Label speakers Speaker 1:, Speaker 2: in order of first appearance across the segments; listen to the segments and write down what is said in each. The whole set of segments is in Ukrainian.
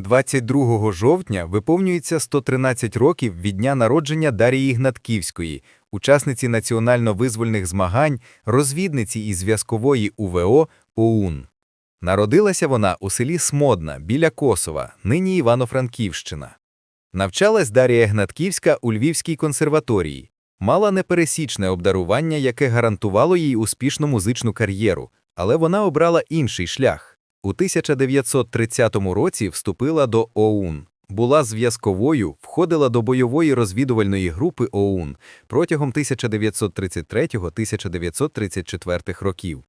Speaker 1: 22 жовтня виповнюється 113 років від дня народження Дарії Гнатківської, учасниці національно-визвольних змагань, розвідниці і зв'язкової УВО ОУН. Народилася вона у селі Смодна біля Косова, нині Івано-Франківщина. Навчалась Дарія Гнатківська у Львівській консерваторії. Мала непересічне обдарування, яке гарантувало їй успішну музичну кар'єру, але вона обрала інший шлях. У 1930 році вступила до ОУН. Була зв'язковою, входила до бойової розвідувальної групи ОУН протягом 1933-1934 років.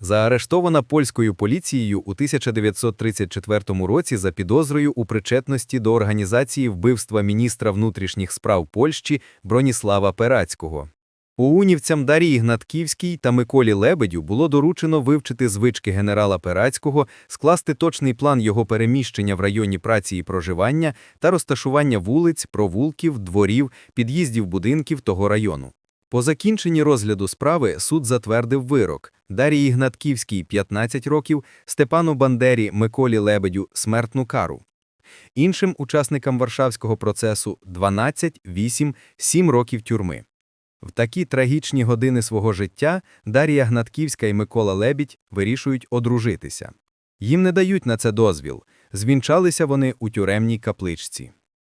Speaker 1: Заарештована польською поліцією у 1934 році за підозрою у причетності до організації вбивства міністра внутрішніх справ Польщі Броніслава Перацького. Оунівцям Дарії Гнатківській та Миколі Лебедю було доручено вивчити звички генерала Перацького, скласти точний план його переміщення в районі праці і проживання та розташування вулиць, провулків, дворів, під'їздів будинків того району. По закінченні розгляду справи суд затвердив вирок Дарії Гнатківській – 15 років, Степану Бандері, Миколі Лебедю – смертну кару. Іншим учасникам Варшавського процесу – 12, 8, 7 років тюрми. В такі трагічні години свого життя Дар'я Гнатківська і Микола Лебідь вирішують одружитися. Їм не дають на це дозвіл. Звінчалися вони у тюремній капличці.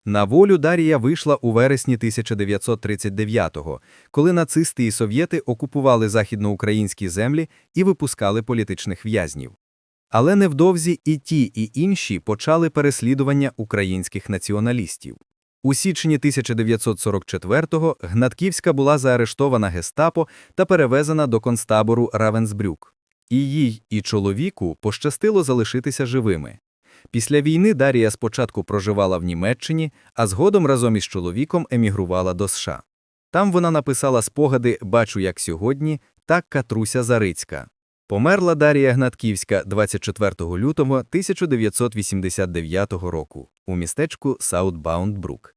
Speaker 1: На волю Дарія вийшла у вересні 1939-го, коли нацисти і совєти окупували західноукраїнські землі і випускали політичних в'язнів. Але невдовзі і ті, і інші почали переслідування українських націоналістів. У січні 1944-го Гнатківська була заарештована гестапо та перевезена до концтабору Равенсбрюк. І їй, і чоловіку пощастило залишитися живими. Після війни Дарія спочатку проживала в Німеччині, а згодом разом із чоловіком емігрувала до США. Там вона написала спогади «Бачу, як сьогодні» та «Катруся Зарицька». Померла Дарія Гнатківська 24 лютого 1989 року у містечку Саутбаунд-Брук.